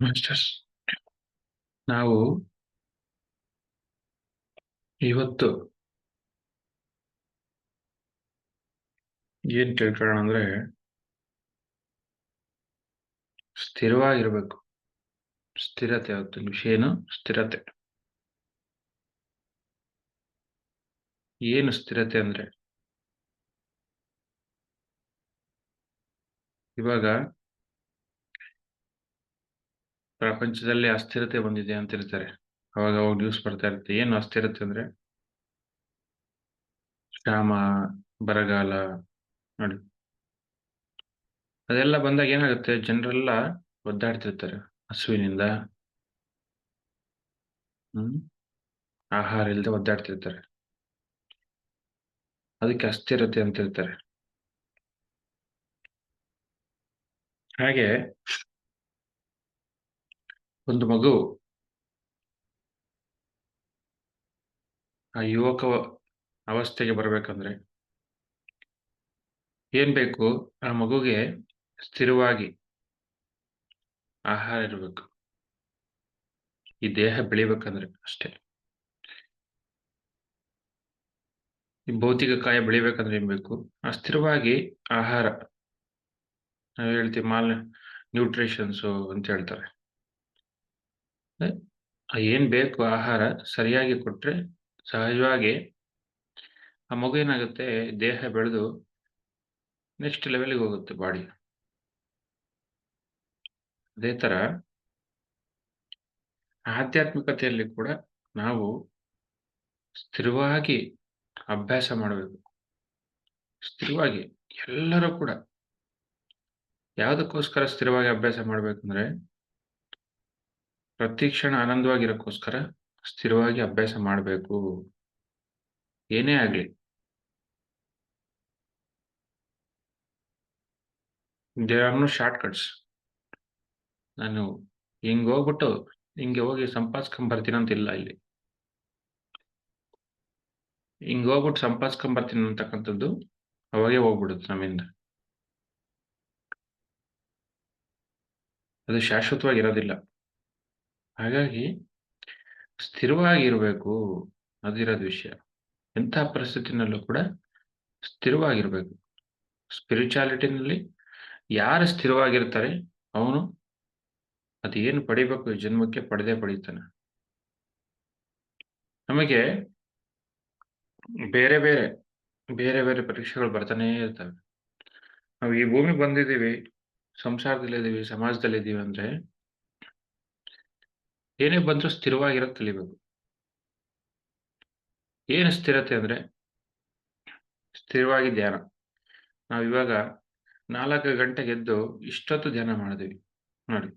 Masters ನಾವು ಇವತ್ತು ಏನ್ ತಿಳ್ಕೊಳ್ಳೋಣ ಅಂದ್ರೆ ಸ್ಥಿರವಾಗಿರ್ಬೇಕು. ಸ್ಥಿರತೆ ಅವತ್ತು ವಿಷಯ ಏನು? ಸ್ಥಿರತೆ. ಏನು ಸ್ಥಿರತೆ ಅಂದ್ರೆ? ಇವಾಗ ಪ್ರಪಂಚದಲ್ಲಿ ಅಸ್ಥಿರತೆ ಬಂದಿದೆ ಅಂತ ಇರ್ತಾರೆ ಅವಾಗ ಅವಾಗ ನ್ಯೂಸ್ ಬರ್ತಾ ಇರುತ್ತೆ. ಏನು ಅಸ್ಥಿರತೆ ಅಂದ್ರೆ? ಕ್ಷಾಮ ಬರಗಾಲ, ನೋಡಿ. ಅದೆಲ್ಲ ಬಂದಾಗ ಏನಾಗುತ್ತೆ? ಜನರೆಲ್ಲ ಒದ್ದಾಡ್ತಿರ್ತಾರೆ. ಹಸುವಿನಿಂದ, ಹ್ಮ್, ಆಹಾರ ಇಲ್ಲದೆ ಒದ್ದಾಡ್ತಿರ್ತಾರೆ. ಅದಕ್ಕೆ ಅಸ್ಥಿರತೆ ಅಂತ ಇರ್ತಾರೆ ಹಾಗೆ ಒಂದು ಮಗು ಆ ಯುವಕ ಅವಸ್ಥೆಗೆ ಬರಬೇಕಂದ್ರೆ ಏನ್ ಬೇಕು? ಆ ಮಗುಗೆ ಸ್ಥಿರವಾಗಿ ಆಹಾರ ಇರಬೇಕು. ಈ ದೇಹ ಬೆಳಿಬೇಕಂದ್ರೆ ಅಷ್ಟೇ. ಈ ಭೌತಿಕ ಕಾಯ ಬೆಳಿಬೇಕಂದ್ರೆ ಏನ್ ಬೇಕು? ಆ ಸ್ಥಿರವಾಗಿ ಆಹಾರ. ನಾವು ಹೇಳ್ತೀವಿ ಮಾಲ್ ನ್ಯೂಟ್ರಿಷನ್ಸು ಅಂತ ಹೇಳ್ತಾರೆ. ಏನ್ ಬೇಕು ಆಹಾರ ಸರಿಯಾಗಿ ಕೊಟ್ರೆ ಸಹಜವಾಗಿ ಆ ಮಗು ಏನಾಗುತ್ತೆ? ದೇಹ ಬೆಳೆದು ನೆಕ್ಸ್ಟ್ ಲೆವೆಲ್ಗೆ ಹೋಗುತ್ತೆ ಬಾಡಿ ಅದೇ ತರ ಆಧ್ಯಾತ್ಮಿಕತೆಯಲ್ಲಿ ಕೂಡ ನಾವು ಸ್ಥಿರವಾಗಿ ಅಭ್ಯಾಸ ಮಾಡಬೇಕು. ಸ್ಥಿರವಾಗಿ ಎಲ್ಲರೂ ಕೂಡ ಯಾವುದಕ್ಕೋಸ್ಕರ ಸ್ಥಿರವಾಗಿ ಅಭ್ಯಾಸ ಮಾಡ್ಬೇಕಂದ್ರೆ ಪ್ರತಿ ಕ್ಷಣ ಆನಂದವಾಗಿರೋಕ್ಕೋಸ್ಕರ ಸ್ಥಿರವಾಗಿ ಅಭ್ಯಾಸ ಮಾಡಬೇಕು. ಏನೇ ಆಗಲಿ. There are no shortcuts ನಾನು ಹಿಂಗೆ ಹೋಗ್ಬಿಟ್ಟು ಹಿಂಗೆ ಹೋಗಿ ಸಂಪಾದಿಸ್ಕೊಂಡ್ ಇಲ್ಲ ಇಲ್ಲಿ. ಹಿಂಗೆ ಹೋಗ್ಬಿಟ್ಟು ಸಂಪಾದಿಸ್ಕೊಂಡ್ ಬರ್ತೀನಿ ಅಂತಕ್ಕಂಥದ್ದು ಅವಾಗೇ ಹೋಗ್ಬಿಡುತ್ತೆ ನಮ್ಮಿಂದ. ಅದು ಶಾಶ್ವತವಾಗಿ ಇರೋದಿಲ್ಲ ಹಾಗಾಗಿ ಸ್ಥಿರವಾಗಿರ್ಬೇಕು ಅದಿರೋದು ವಿಷಯ. ಎಂಥ ಪರಿಸ್ಥಿತಿನಲ್ಲೂ ಕೂಡ ಸ್ಥಿರವಾಗಿರ್ಬೇಕು ಸ್ಪಿರಿಚುಯಾಲಿಟಿನಲ್ಲಿ ಯಾರು ಸ್ಥಿರವಾಗಿರ್ತಾರೆ ಅವನು ಅದೇನು ಪಡಿಬೇಕು, ಜನ್ಮಕ್ಕೆ ಪಡೆದೇ ಪಡೀತಾನೆ. ನಮಗೆ ಬೇರೆ ಬೇರೆ ಬೇರೆ ಬೇರೆ ಪರೀಕ್ಷೆಗಳು ಬರ್ತಾನೆ ಇರ್ತವೆ. ನಾವು ಈ ಭೂಮಿ ಬಂದಿದ್ದೀವಿ, ಸಂಸಾರದಲ್ಲಿದ್ದೀವಿ, ಸಮಾಜದಲ್ಲಿದ್ದೀವಿ ಅಂದ್ರೆ ಏನೇ ಬಂದರೂ ಸ್ಥಿರವಾಗಿರೋದು ಕಲಿಬೇಕು. ಏನು ಸ್ಥಿರತೆ ಅಂದ್ರೆ ಸ್ಥಿರವಾಗಿ ಧ್ಯಾನ. ನಾವು ಇವಾಗ ನಾಲ್ಕು ಗಂಟೆಗೆ ಎದ್ದು ಇಷ್ಟೊತ್ತು ಧ್ಯಾನ ಮಾಡಿದ್ವಿ. ನೋಡಿ,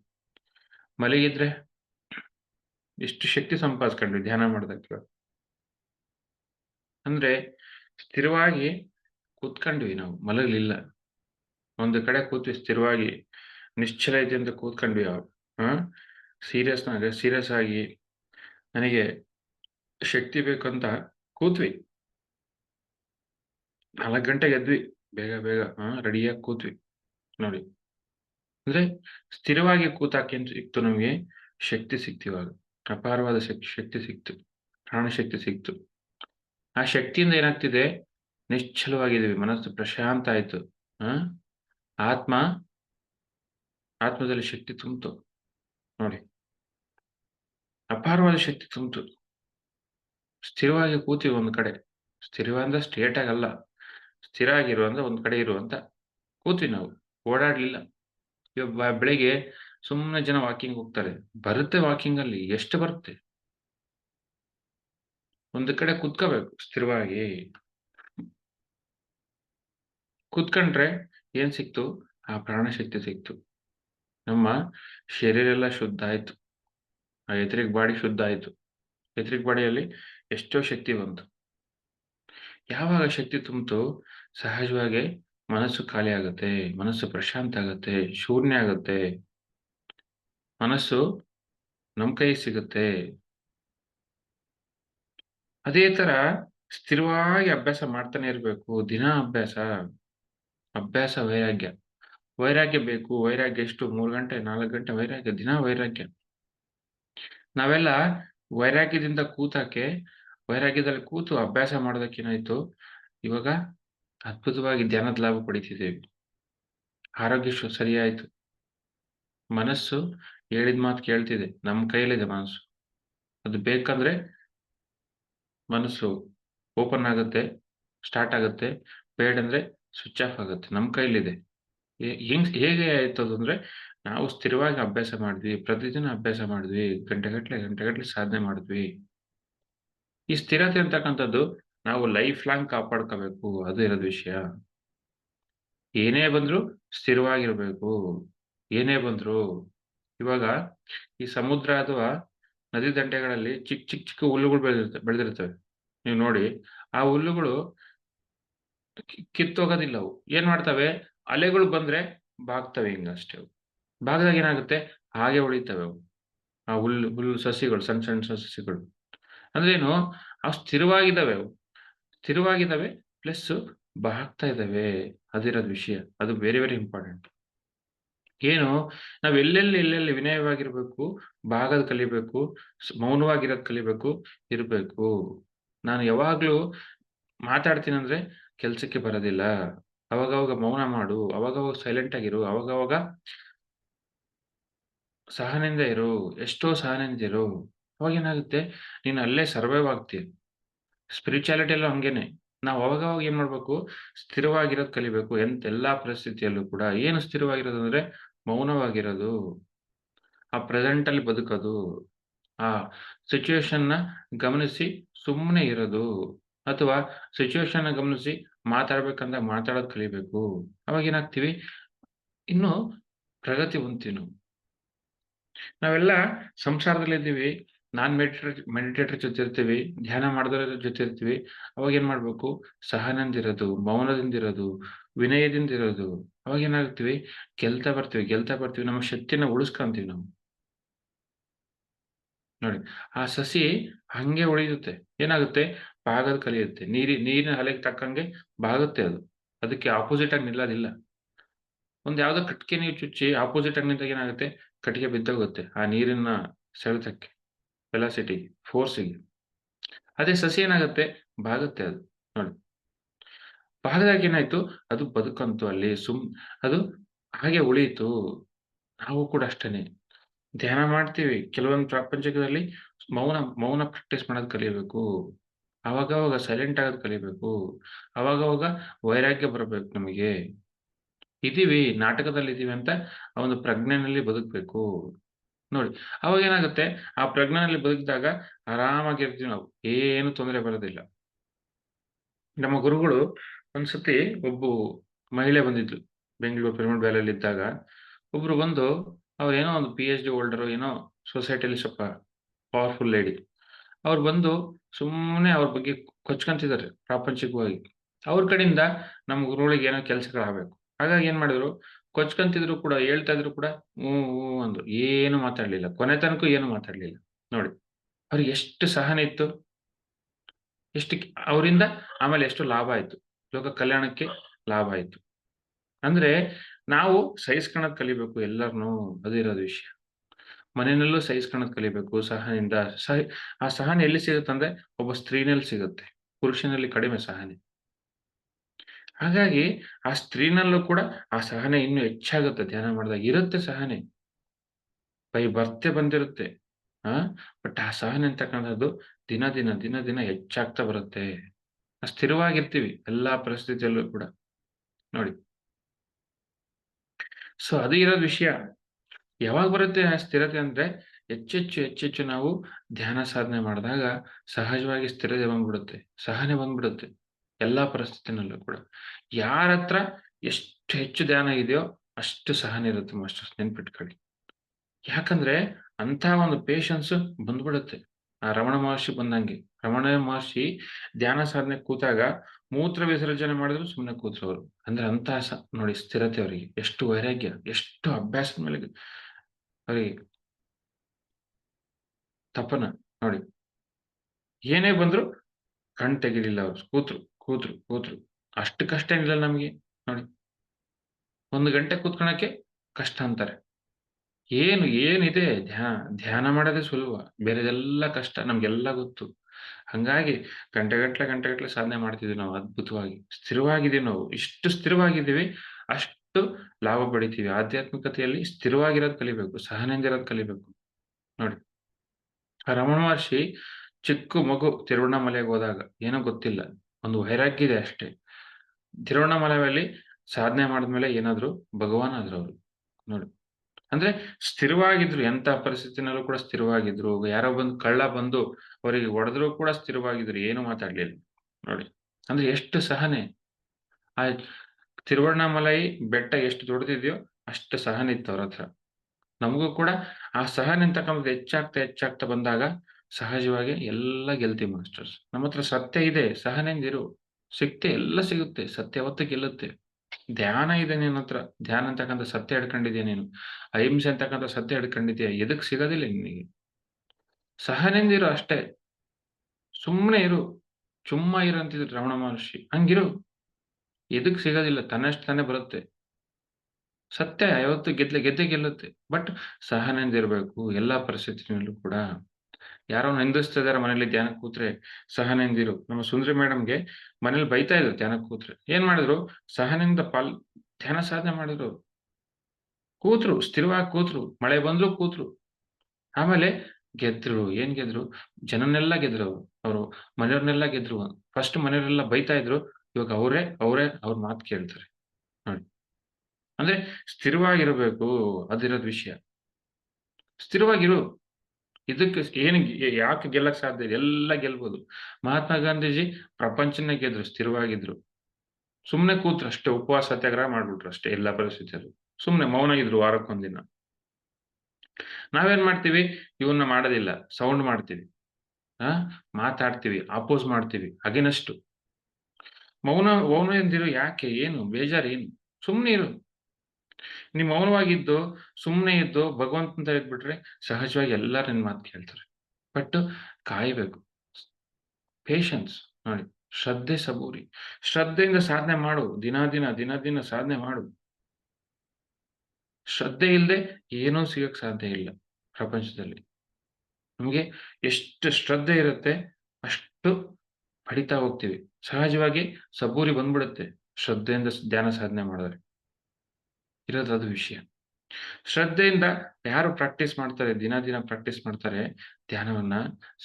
ಮಲಗಿದ್ರೆ ಎಷ್ಟು ಶಕ್ತಿ ಸಂಪಾದಿಸ್ಕೊಂಡ್ವಿ ಧ್ಯಾನ ಮಾಡೋದಕ್ಕೆ ಅಂದ್ರೆ ಸ್ಥಿರವಾಗಿ ಕೂತ್ಕೊಂಡ್ವಿ ನಾವು, ಮಲಗಲಿಲ್ಲ. ಒಂದು ಕಡೆ ಕೂತ್ವಿ ಸ್ಥಿರವಾಗಿ, ನಿಶ್ಚಲ ಇದೆ ಅಂತ ಕೂತ್ಕೊಂಡ್ವಿ ಹಾ ಸೀರಿಯಸ್ ಸೀರಿಯಸ್ ಆಗಿ ನನಗೆ ಶಕ್ತಿ ಬೇಕಂತ ಕೂತ್ವಿ. ನಾಲ್ಕು ಗಂಟೆಗೆ ಎದ್ವಿ. ಬೇಗ ಬೇಗ, ಹಾ ರೆಡಿಯಾಗಿ ಕೂತ್ವಿ. ನೋಡಿ. ಅಂದ್ರೆ ಸ್ಥಿರವಾಗಿ ಕೂತಾಕೆ ಸಿಕ್ತು ನಮಗೆ? ಶಕ್ತಿ ಸಿಕ್ತಿವಾಗ ಅಪಾರವಾದ ಶಕ್ತಿ ಶಕ್ತಿ ಸಿಕ್ತು. ಪ್ರಾಣಶಕ್ತಿ ಸಿಕ್ತು. ಆ ಶಕ್ತಿಯಿಂದ ಏನಾಗ್ತಿದೆ? ನಿಶ್ಚಲವಾಗಿದ್ದೀವಿ. ಮನಸ್ಸು ಪ್ರಶಾಂತ ಆಯ್ತು. ಹ? ಆತ್ಮ, ಆತ್ಮದಲ್ಲಿ ಶಕ್ತಿ ತುಂಬಿತು. ನೋಡಿ. ಅಪಾರವಾದ ಶಕ್ತಿ ತುಂಬಿತು. ಸ್ಥಿರವಾಗಿ ಕೂತೀವಿ ಒಂದು ಕಡೆ. ಸ್ಥಿರವಾದ ಸ್ಟೇಟ್ ಆಗಲ್ಲ ಸ್ಥಿರ ಆಗಿರುವ ಅಂದ್ರೆ ಒಂದ್ ಕಡೆ ಇರುವಂತ ಕೂತೀವಿ ನಾವು. ಓಡಾಡ್ಲಿಲ್ಲ. ಇವಾಗ ಬೆಳಿಗ್ಗೆ ಸುಮ್ಮನೆ ಜನ ವಾಕಿಂಗ್ ಹೋಗ್ತಾರೆ. ಬರುತ್ತೆ ವಾಕಿಂಗ್ ಅಲ್ಲಿ, ಎಷ್ಟು ಬರುತ್ತೆ? ಒಂದು ಕಡೆ ಕುತ್ಕೋಬೇಕು, ಸ್ಥಿರವಾಗಿ. ಕುತ್ಕೊಂಡ್ರೆ ಏನ್ ಸಿಕ್ತು? ಆ ಪ್ರಾಣಶಕ್ತಿ ಸಿಕ್ತು. ನಮ್ಮ ಶರೀರ ಎಲ್ಲ ಶುದ್ಧ ಆಯ್ತು. ಆ ಎಥರಿಕ್ ಬಾಡಿ ಶುದ್ಧ ಆಯ್ತು. ಎಥರಿಕ್ ಬಾಡಿಯಲ್ಲಿ ಎಷ್ಟೋ ಶಕ್ತಿ ಬಂತು. ಯಾವಾಗ ಶಕ್ತಿ ತುಂಬಿತು ಸಹಜವಾಗಿ ಮನಸ್ಸು ಖಾಲಿ ಆಗುತ್ತೆ, ಮನಸ್ಸು ಪ್ರಶಾಂತ ಆಗುತ್ತೆ, ಶೂನ್ಯ ಆಗುತ್ತೆ. ಮನಸ್ಸು ನಮ್ ಕೈ ಸಿಗುತ್ತೆ. ಅದೇ ತರ ಸ್ಥಿರವಾಗಿ ಅಭ್ಯಾಸ ಮಾಡ್ತಾನೆ ಇರಬೇಕು, ದಿನ ಅಭ್ಯಾಸ. ಅಭ್ಯಾಸ ವೈರಾಗ್ಯ. ವೈರಾಗ್ಯ ಬೇಕು, ವೈರಾಗ್ಯ ಎಷ್ಟು? ಮೂರು ಗಂಟೆ, ನಾಲ್ಕು ಗಂಟೆ ವೈರಾಗ್ಯ, ದಿನ ವೈರಾಗ್ಯ. ನಾವೆಲ್ಲ ವೈರಾಗ್ಯದಿಂದ ಕೂತಕ್ಕೆ, ವೈರಾಗ್ಯದಲ್ಲಿ ಕೂತು ಅಭ್ಯಾಸ ಮಾಡೋದಕ್ಕೇನಾಯ್ತು? ಇವಾಗ ಅದ್ಭುತವಾಗಿ ಧ್ಯಾನದ ಲಾಭ ಪಡಿತಿದ್ದೇವೆ ಆರೋಗ್ಯ ಸರಿಯಾಯಿತು. ಮನಸ್ಸು ಹೇಳಿದ ಮಾತು ಕೇಳ್ತಿದೆ. ನಮ್ಮ ಕೈಯಲ್ಲಿದೆ ಮನಸ್ಸು. ಅದು ಬೇಕಂದ್ರೆ ಮನಸ್ಸು ಓಪನ್ ಆಗುತ್ತೆ, ಸ್ಟಾರ್ಟ್ ಆಗುತ್ತೆ. ಬೇಡಂದ್ರೆ ಸ್ವಿಚ್ ಆಫ್ ಆಗುತ್ತೆ. ನಮ್ಮ ಕೈಲಿದೆ ಹೆಂಗ್, ಹೇಗೆ ಆಯ್ತು ಅಂದ್ರೆ ನಾವು ಸ್ಥಿರವಾಗಿ ಅಭ್ಯಾಸ ಮಾಡಿದ್ವಿ, ಪ್ರತಿದಿನ ಅಭ್ಯಾಸ ಮಾಡಿದ್ವಿ ಗಂಟೆಗಟ್ಟಲೆ ಗಂಟೆಗಟ್ಟಲೆ ಸಾಧನೆ ಮಾಡಿದ್ವಿ. ಈ ಸ್ಥಿರತೆ ಅಂತಕ್ಕಂಥದ್ದು ನಾವು ಲೈಫ್ ಲಾಂಗ್ ಕಾಪಾಡ್ಕೋಬೇಕು, ಅದು ಇರೋದು ವಿಷಯ. ಏನೇ ಬಂದ್ರು ಸ್ಥಿರವಾಗಿರ್ಬೇಕು, ಏನೇ ಬಂದ್ರು. ಇವಾಗ ಈ ಸಮುದ್ರ ಅಥವಾ ನದಿ ದಂಡೆಗಳಲ್ಲಿ ಚಿಕ್ಕ ಚಿಕ್ಕ ಚಿಕ್ಕ ಹುಲ್ಲುಗಳು ಬೆಳೆದಿರ್ತವೆ ಬೆಳೆದಿರ್ತವೆ ನೀವು ನೋಡಿ, ಆ ಹುಲ್ಲುಗಳು ಕಿತ್ತೋಗೋದಿಲ್ಲ ಅವು. ಏನ್ ಮಾಡ್ತವೆ? ಅಲೆಗಳು ಬಂದ್ರೆ ಬಾಗ್ತವೆ ಹಿಂಗ ಅವು ಏನಾಗುತ್ತೆ? ಹಾಗೆ ಉಳಿತವೆ ಅವು. ಆ ಹುಲ್ಲು ಹುಲ್ಲು ಸಸಿಗಳು, ಸಣ್ಣ ಸಣ್ಣ ಸಸಿಗಳು. ಅಂದ್ರೆ ಏನು? ಅವು ಸ್ಥಿರವಾಗಿದ್ದಾವೆ ಅವು. ಸ್ಥಿರವಾಗಿದ್ದಾವೆ ಪ್ಲಸ್ ಬಾಗ್ತಾ ಇದ್ದಾವೆ ಅದಿರೋದು ವಿಷಯ. ಅದು ವೆರಿ ವೆರಿ ಇಂಪಾರ್ಟೆಂಟ್ ಏನು? ನಾವ್ ಎಲ್ಲೆಲ್ಲಿ ಎಲ್ಲೆಲ್ಲಿ ವಿನಯವಾಗಿರ್ಬೇಕು, ಭಾಗದ ಕಲಿಬೇಕು ಮೌನವಾಗಿರೋದ್ ಕಲಿಬೇಕು, ಇರ್ಬೇಕು. ನಾನು ಯಾವಾಗ್ಲೂ ಮಾತಾಡ್ತೀನಿ ಅಂದ್ರೆ ಕೆಲ್ಸಕ್ಕೆ ಬರೋದಿಲ್ಲ. ಅವಾಗವಾಗ ಮೌನ ಮಾಡು. ಅವಾಗವಾಗ ಸೈಲೆಂಟ್ ಆಗಿರು. ಅವಾಗವಾಗ ಸಹನೆಯಿಂದ ಇರು, ಎಷ್ಟೋ ಸಹನೆಯಿಂದ ಇರು. ಅವಾಗ ಏನಾಗುತ್ತೆ? ನೀನು ಅಲ್ಲೇ ಸರ್ವೈವ್ ಆಗ್ತೀಯ. ಸ್ಪಿರಿಚುಯಾಲಿಟಿ ಎಲ್ಲ ಹಂಗೇನೆ. ನಾವು ಅವಾಗ ಏನ್ ಮಾಡ್ಬೇಕು? ಸ್ಥಿರವಾಗಿರೋದು ಕಲಿಬೇಕು. ಎಂತ ಎಲ್ಲಾ ಪರಿಸ್ಥಿತಿಯಲ್ಲೂ ಕೂಡ ಏನು ಸ್ಥಿರವಾಗಿರೋದು ಅಂದ್ರೆ ಮೌನವಾಗಿರೋದು. ಆ ಪ್ರೆಸೆಂಟ್ ಅಲ್ಲಿ ಬದುಕೋದು. ಆ ಸಿಚುವೇಶನ್ನ ಗಮನಿಸಿ ಸುಮ್ಮನೆ ಇರೋದು. ಅಥವಾ ಸಿಚುವೇಶನ್ನ ಗಮನಿಸಿ ಮಾತಾಡ್ಬೇಕಂದ್ರೆ ಮಾತಾಡೋದು ಕಲಿಬೇಕು. ಅವಾಗ ಏನಾಗ್ತೀವಿ? ಇನ್ನು ಪ್ರಗತಿ ಹೊಂದ್ತೀವಿ ನಾವು. ನಾವೆಲ್ಲ ಸಂಸಾರದಲ್ಲಿ ಇದ್ದೀವಿ. ನಾನ್ ಮೆಡಿಟೇಟರ್ ಮೆಡಿಟೇಟರ್ ಜೊತೆ ಇರ್ತೀವಿ. ಧ್ಯಾನ ಮಾಡಿದ್ರ ಜೊತೆ ಇರ್ತೀವಿ. ಅವಾಗ ಏನ್ ಮಾಡ್ಬೇಕು? ಸಹನದಿಂದಿರೋದು ಮೌನದಿಂದಿರೋದು ವಿನಯದಿಂದಿರೋದು ಅವಾಗ ಏನಾಗ್ತೀವಿ? ಗೆಲ್ತಾ ಬರ್ತೀವಿ ಗೆಲ್ತಾ ಬರ್ತೀವಿ. ನಮ್ಮ ಶಕ್ತಿನ ಉಳಿಸ್ಕೊಂತೀವಿ ನಾವು. ನೋಡಿ, ಆ ಸಸಿ ಹಂಗೆ ಉಳಿಯುತ್ತೆ. ಏನಾಗುತ್ತೆ? ಭಾಗದ ಕಲಿಯುತ್ತೆ. ನೀರಿ, ನೀರಿನ ಹಲೆಗೆ ತಕ್ಕಂಗೆ ಬಾಗುತ್ತೆ ಅದು. ಅದಕ್ಕೆ ಆಪೋಸಿಟ್ ಆಗಿ ನಿಲ್ಲೋದಿಲ್ಲ. ಒಂದ್ ಯಾವ್ದೋ ಕಟ್ಕೆ ನೀರು ಚುಚ್ಚಿ ಆಪೋಸಿಟ್ ಆಗಿ ನಿಂತಾಗ ಏನಾಗುತ್ತೆ? ಕಟ್ಟಿಗೆ ಬಿದ್ದೋಗುತ್ತೆ ಆ ನೀರಿನ ಸೆಳೆತಕ್ಕೆ ವೆಲಾಸಿಟಿ ಫೋರ್ಸಿಗೆ ಅದೇ ಸಸಿ ಏನಾಗುತ್ತೆ? ಬಾಗುತ್ತೆ ಅದು, ನೋಡಿ. ಬಾಗದಾಗ ಏನಾಯ್ತು? ಅದು ಬದುಕಂತು ಅಲ್ಲಿ, ಸುಮ್, ಅದು ಹಾಗೆ ಉಳಿಯಿತು. ನಾವು ಕೂಡ ಅಷ್ಟೇನೆ. ಧ್ಯಾನ ಮಾಡ್ತೀವಿ. ಕೆಲವೊಂದು ಪ್ರಪಂಚದಲ್ಲಿ ಮೌನ ಮೌನ ಪ್ರಾಕ್ಟೀಸ್ ಮಾಡೋದು ಕಲಿಬೇಕು ಅವಾಗವಾಗ ಸೈಲೆಂಟ್ ಆಗೋದು ಕಲಿಬೇಕು ಅವಾಗವಾಗ ವೈರಾಗ್ಯ ಬರಬೇಕು ನಮಗೆ. ಇದೀವಿ ನಾಟಕದಲ್ಲಿ ಇದೀವಿ ಅಂತ ಆ ಒಂದು ಪ್ರಜ್ಞೆನಲ್ಲಿ ಬದುಕಬೇಕು. ನೋಡಿ, ಅವಾಗ ಏನಾಗುತ್ತೆ? ಆ ಪ್ರಜ್ಞೆನಲ್ಲಿ ಬದುಕಿದಾಗ ಆರಾಮಾಗಿರ್ತೀವಿ ನಾವು. ಏನು ತೊಂದರೆ ಬರೋದಿಲ್ಲ. ನಮ್ಮ ಗುರುಗಳು ಒಂದ್ಸತಿ ಒಬ್ಬ ಮಹಿಳೆ ಬಂದಿದ್ಲು, ಬೆಂಗಳೂರು ಪಿರಮಿಡ್ ವ್ಯಾಲಿಯಲ್ಲಿ ಇದ್ದಾಗ. ಒಬ್ರು ಬಂದು ಅವ್ರು ಏನೋ ಒಂದು ಪಿ ಎಚ್ ಡಿ ಹೋಲ್ಡರ್, ಏನೋ ಸೊಸೈಟಿಯಲ್ಲಿ ಸ್ವಲ್ಪ ಪವರ್ಫುಲ್ ಲೇಡಿ ಅವ್ರು ಬಂದು ಸುಮ್ಮನೆ ಅವ್ರ ಬಗ್ಗೆ ಕೊಚ್ಕೊಂತಿದ್ದಾರೆ, ಪ್ರಾಪಂಚಿಕವಾಗಿ. ಅವ್ರ ಕಡೆಯಿಂದ ನಮ್ಮ ಗುರುಗಳಿಗೆ ಏನೋ ಕೆಲಸಗಳಾಗಬೇಕು. ಹಾಗಾಗಿ ಏನ್ ಮಾಡಿದ್ರು? ಕೊಚ್ಕಂತಿದ್ರು ಕೂಡ, ಹೇಳ್ತಾ ಇದ್ರು ಕೂಡ, ಹ್ಞೂ ಹ್ಞೂ ಅಂದ್ರು. ಏನು ಮಾತಾಡ್ಲಿಲ್ಲ. ಕೊನೆ ತನಕ ಏನು ಮಾತಾಡ್ಲಿಲ್ಲ. ನೋಡಿ, ಅವ್ರಿಗೆ ಎಷ್ಟು ಸಹನೆ ಇತ್ತು? ಎಷ್ಟು ಅವರಿಂದ ಆಮೇಲೆ ಎಷ್ಟು ಲಾಭ ಆಯ್ತು? ಲೋಕ ಕಲ್ಯಾಣಕ್ಕೆ ಲಾಭ ಆಯ್ತು. ಅಂದ್ರೆ ನಾವು ಸಹಿಸ್ಕೊಳಕ್ ಕಲಿಬೇಕು ಎಲ್ಲರನ್ನೂ ಅದಿರೋದು ವಿಷಯ. ಮನೆಯಲ್ಲೂ ಸಹಿಸ್ಕೊಳಕ್ ಕಲಿಬೇಕು ಸಹನೆಯಿಂದ. ಸಹ, ಆ ಸಹನೆ ಎಲ್ಲಿ ಸಿಗುತ್ತೆ ಅಂದ್ರೆ ಒಬ್ಬ ಸ್ತ್ರೀನಲ್ಲಿ ಸಿಗುತ್ತೆ. ಪುರುಷನಲ್ಲಿ ಕಡಿಮೆ ಸಹನೆ. ಹಾಗಾಗಿ ಆ ಸ್ತ್ರೀನಲ್ಲೂ ಕೂಡ ಆ ಸಹನೆ ಇನ್ನೂ ಹೆಚ್ಚಾಗುತ್ತೆ. ಧ್ಯಾನ ಮಾಡಿದಾಗ ಇರುತ್ತೆ ಸಹನೆ. ಬೈ ಬರ್ತೆ ಬಂದಿರುತ್ತೆ. ಆ? ಬಟ್ ಆ ಸಹನೆ ಅಂತಕ್ಕಂಥದ್ದು ದಿನ ದಿನ ದಿನ ದಿನ ಹೆಚ್ಚಾಗ್ತಾ ಬರುತ್ತೆ. ಸ್ಥಿರವಾಗಿರ್ತೀವಿ ಎಲ್ಲಾ ಪರಿಸ್ಥಿತಿಯಲ್ಲೂ ಕೂಡ. ನೋಡಿ. ಸೊ ಅದು ಇರೋದ್ ವಿಷಯ. ಯಾವಾಗ ಬರುತ್ತೆ ಆ ಸ್ಥಿರತೆ ಅಂದ್ರೆ ಹೆಚ್ಚೆಚ್ಚು ಹೆಚ್ಚೆಚ್ಚು ನಾವು ಧ್ಯಾನ ಸಾಧನೆ ಮಾಡಿದಾಗ ಸಹಜವಾಗಿ ಸ್ಥಿರತೆ ಬಂದ್ಬಿಡುತ್ತೆ. ಸಹನೆ ಬಂದ್ಬಿಡುತ್ತೆ. ಎಲ್ಲಾ ಪರಿಸ್ಥಿತಿನಲ್ಲೂ ಕೂಡ. ಯಾರ ಹತ್ರ ಎಷ್ಟು ಹೆಚ್ಚು ಧ್ಯಾನ ಇದೆಯೋ ಅಷ್ಟು ಸಹನೆ ಇರುತ್ತೆ ಮಾಸ್ಟರ್ಸ್ ನೆನ್ಪಿಟ್ಕೊಳ್ಳಿ. ಯಾಕಂದ್ರೆ ಅಂತ ಒಂದು ಪೇಶನ್ಸ್ ಬಂದ್ಬಿಡುತ್ತೆ. ಆ ರಮಣ ಮಹರ್ಷಿ ಬಂದಂಗೆ. ರಮಣ ಮಹರ್ಷಿ ಧ್ಯಾನ ಸಾಧನೆ ಕೂತಾಗ ಮೂತ್ರ ವಿಸರ್ಜನೆ ಮಾಡಿದ್ರು ಸುಮ್ಮನೆ ಕೂತ್ರು ಅವರು ಅಂದ್ರೆ ಅಂತ ನೋಡಿ ಸ್ಥಿರತೆ ಅವರಿಗೆ. ಎಷ್ಟು ವೈರಾಗ್ಯ, ಎಷ್ಟು ಅಭ್ಯಾಸದ ಮೇಲೆ ಅವರಿಗೆ ತಪನ, ನೋಡಿ. ಏನೇ ಬಂದ್ರು ಕಣ್ ತೆಗಿಲಿಲ್ಲ ಅವ್ರು, ಕೂತ್ರು. ಕೂತ್ರು ಕೂತ್ರು ಕಷ್ಟ ಏನಿಲ್ಲ ನಮಗೆ ನೋಡಿ ಒಂದು ಗಂಟೆ ಕೂತ್ಕೊಳಕ್ಕೆ ಕಷ್ಟ ಅಂತಾರೆ. ಏನು ಏನಿದೆ ಧ್ಯಾನ ಧ್ಯಾನ ಮಾಡೋದೇ ಸುಲಭ. ಬೇರೆದೆಲ್ಲ ಕಷ್ಟ ನಮ್ಗೆಲ್ಲ ಗೊತ್ತು. ಹಂಗಾಗಿ ಗಂಟೆಗಟ್ಟಲೆ, ಗಂಟೆಗಟ್ಟಲೆ ಸಾಧನೆ ಮಾಡ್ತಿದ್ವಿ ನಾವು ಅದ್ಭುತವಾಗಿ. ಸ್ಥಿರವಾಗಿದ್ದೀವಿ ನಾವು. ಇಷ್ಟು ಸ್ಥಿರವಾಗಿದ್ದೀವಿ, ಅಷ್ಟು ಲಾಭ ಪಡಿತೀವಿ. ಆಧ್ಯಾತ್ಮಿಕತೆಯಲ್ಲಿ ಸ್ಥಿರವಾಗಿರೋದು ಕಲಿಬೇಕು. ಸಹನೆಯಿಂದ ಇರೋದು ಕಲಿಬೇಕು. ನೋಡಿ. ರಮಣ ಮಹರ್ಷಿ ಚಿಕ್ಕ ಮಗು ತಿರುವಣ್ಣಾಮಲೆಗೆ ಹೋದಾಗ ಏನೋ ಗೊತ್ತಿಲ್ಲ. ಒಂದು ವೈರಾಗ್ಯ ಇದೆ ಅಷ್ಟೇ. ತಿರುವಣ್ಣಾಮಲೆಯಲ್ಲಿ ಸಾಧನೆ ಮಾಡಿದ್ಮೇಲೆ ಏನಾದ್ರು ಭಗವಾನ್ ಆದ್ರು ಅವರು ನೋಡಿ. ಅಂದ್ರೆ ಸ್ಥಿರವಾಗಿದ್ರು. ಎಂತ ಪರಿಸ್ಥಿತಿನಲ್ಲೂ ಕೂಡ ಸ್ಥಿರವಾಗಿದ್ರು. ಯಾರೋ ಬಂದು ಕಳ್ಳ ಬಂದು ಅವರಿಗೆ ಹೊಡೆದ್ರು ಕೂಡ ಸ್ಥಿರವಾಗಿದ್ರು. ಏನು ಮಾತಾಡ್ಲಿಲ್ಲ. ನೋಡಿ. ಅಂದ್ರೆ ಎಷ್ಟು ಸಹನೆ. ಆ ತಿರುವಣ್ಣಾಮಲೈ ಬೆಟ್ಟ ಎಷ್ಟು ದೊಡ್ಡದಿದೆಯೋ ಅಷ್ಟು ಸಹನೆ ಇತ್ತು ಅವ್ರ ಹತ್ರ. ನಮಗೂ ಕೂಡ ಆ ಸಹನೆ ಅಂತಕ್ಕಂಥದ್ದು ಹೆಚ್ಚಾಗ್ತಾ, ಹೆಚ್ಚಾಗ್ತಾ ಬಂದಾಗ ಸಹಜವಾಗಿ ಎಲ್ಲ ಗೆಲ್ತಿ ಮಾಸ್ಟರ್ಸ್. ನಮ್ಮ ಹತ್ರ ಸತ್ಯ ಇದೆ. ಸಹನೆಂದಿರು. ಸಿಕ್ತೆ, ಎಲ್ಲ ಸಿಗುತ್ತೆ. ಸತ್ಯ ಅವತ್ತು ಗೆಲ್ಲುತ್ತೆ. ಧ್ಯಾನ ಇದೆ ನಿನ್ನ ಹತ್ರ. ಧ್ಯಾನ ಅಂತಕ್ಕಂಥ ಸತ್ಯ ಹಿಡ್ಕೊಂಡಿದ್ಯಾ ನೀನು. ಅಹಿಂಸೆ ಅಂತಕ್ಕಂಥ ಸತ್ಯ ಹಿಡ್ಕೊಂಡಿದ್ಯಾ ಎದಕ್ ಸಿಗೋದಿಲ್ಲ ನಿನಗೆ. ಸಹನೆಂದಿರು ಅಷ್ಟೇ. ಸುಮ್ಮನೆ ಇರು. ಚುಮ್ಮ ಇರು ಅಂತಿದ್ರು ರಮಣ ಮಹರ್ಷಿ. ಹಂಗಿರು. ಎದಕ್ ಸಿಗೋದಿಲ್ಲ. ತನ್ನಷ್ಟು ತಾನೇ ಬರುತ್ತೆ. ಸತ್ಯ ಯಾವತ್ತು ಗೆದ್ಲೆ, ಗೆದ್ದೆ ಗೆಲ್ಲುತ್ತೆ. ಬಟ್ ಸಹನೆಂದಿರ್ಬೇಕು ಎಲ್ಲಾ ಪರಿಸ್ಥಿತಿನಲ್ಲೂ ಕೂಡ. ಯಾರೋ ಇದಾರೆ ಮನೇಲಿ ಧ್ಯಾನ ಕೂತ್ರೆ, ಸಹನೆಂದಿರು. ನಮ್ಮ ಸುಂದರಿ ಮೇಡಮ್‌ಗೆ ಮನೇಲಿ ಬೈತಾ ಇದ್ರು ಧ್ಯಾನ ಕೂತ್ರೆ. ಏನ್ ಮಾಡಿದ್ರು? ಸಹನೆಯಿಂದ ಪಾಲ್, ಧ್ಯಾನ ಸಾಧನೆ ಮಾಡಿದ್ರು. ಕೂತ್ರು. ಸ್ಥಿರವಾಗಿ ಕೂತ್ರು. ಮಳೆ ಬಂದ್ರು ಕೂತ್ರು. ಆಮೇಲೆ ಗೆದ್ರು. ಏನ್ ಗೆದ್ರು? ಜನನೆಲ್ಲ ಗೆದ್ರು ಅವರು ಅವರು ಮನೆಯವ್ರನ್ನೆಲ್ಲ ಗೆದ್ರು. ಫಸ್ಟ್ ಮನೆಯವರೆಲ್ಲ ಬೈತಾ ಇದ್ರು. ಇವಾಗ ಅವರೇ ಅವರೇ ಅವ್ರ ಮಾತು ಕೇಳ್ತಾರೆ. ನೋಡಿ. ಅಂದ್ರೆ ಸ್ಥಿರವಾಗಿರ್ಬೇಕು ಅದಿರೋದ್ ವಿಷಯ. ಸ್ಥಿರವಾಗಿರು. ಇದಕ್ಕೆ ಏನು ಯಾಕೆ ಗೆಲ್ಲಕ್ ಸಾಧ್ಯ ಇದೆ ಎಲ್ಲ ಗೆಲ್ಬೋದು. ಮಹಾತ್ಮ ಗಾಂಧೀಜಿ ಪ್ರಪಂಚನ ಗೆದ್ರು. ಸ್ಥಿರವಾಗಿದ್ರು. ಸುಮ್ನೆ ಕೂತ್ರು ಅಷ್ಟೇ. ಉಪವಾಸ ಸತ್ಯಾಗ್ರಹ ಮಾಡ್ಬಿಟ್ರು ಅಷ್ಟೇ ಎಲ್ಲಾ ಪರಿಸ್ಥಿತಿಯಲ್ಲೂ. ಸುಮ್ನೆ ಮೌನ ಇದ್ರು ವಾರಕ್ಕೊಂದಿನ. ನಾವೇನ್ ಮಾಡ್ತೀವಿ? ಇವನ್ನ ಮಾಡೋದಿಲ್ಲ. ಸೌಂಡ್ ಮಾಡ್ತೀವಿ. ಆ, ಮಾತಾಡ್ತೀವಿ. ಅಪೋಸ್ ಮಾಡ್ತೀವಿ. ಅಗಿನಷ್ಟು ಮೌನ ಮೌನ ಎಂದಿರು ಯಾಕೆ? ಏನು? ಬೇಜಾರೇನು? ಸುಮ್ನೆ ಇರು. ನೀ ಮೌನವಾಗಿದ್ದು, ಸುಮ್ಮನೆ ಇದ್ದು ಭಗವಂತ ಅಂತ ಇದ್ಬಿಟ್ರೆ ಸಹಜವಾಗಿ ಎಲ್ಲರೂ ನಿನ್ ಮಾತು ಕೇಳ್ತಾರೆ. ಬಟ್ ಕಾಯಬೇಕು. ಪೇಶನ್ಸ್ ನೋಡಿ. ಶ್ರದ್ಧೆ ಸಬೂರಿ. ಶ್ರದ್ಧೆಯಿಂದ ಸಾಧನೆ ಮಾಡು. ದಿನ ದಿನ, ದಿನ ದಿನ ಸಾಧನೆ ಮಾಡು. ಶ್ರದ್ಧೆ ಇಲ್ಲದೆ ಏನೂ ಸಿಗಕ್ ಸಾಧ್ಯ ಇಲ್ಲ ಪ್ರಪಂಚದಲ್ಲಿ. ನಮಗೆ ಎಷ್ಟು ಶ್ರದ್ಧೆ ಇರುತ್ತೆ ಅಷ್ಟು ಪಡಿತಾ ಹೋಗ್ತೀವಿ. ಸಹಜವಾಗಿ ಸಬೂರಿ ಬಂದ್ಬಿಡುತ್ತೆ. ಶ್ರದ್ಧೆಯಿಂದ ಧ್ಯಾನ ಸಾಧನೆ ಮಾಡಿದ್ರೆ. ಇರೋದು ಅದು ವಿಷಯ. ಶ್ರದ್ಧೆಯಿಂದ ಯಾರು ಪ್ರಾಕ್ಟೀಸ್ ಮಾಡ್ತಾರೆ, ದಿನ ದಿನ ಪ್ರಾಕ್ಟೀಸ್ ಮಾಡ್ತಾರೆ ಧ್ಯಾನವನ್ನ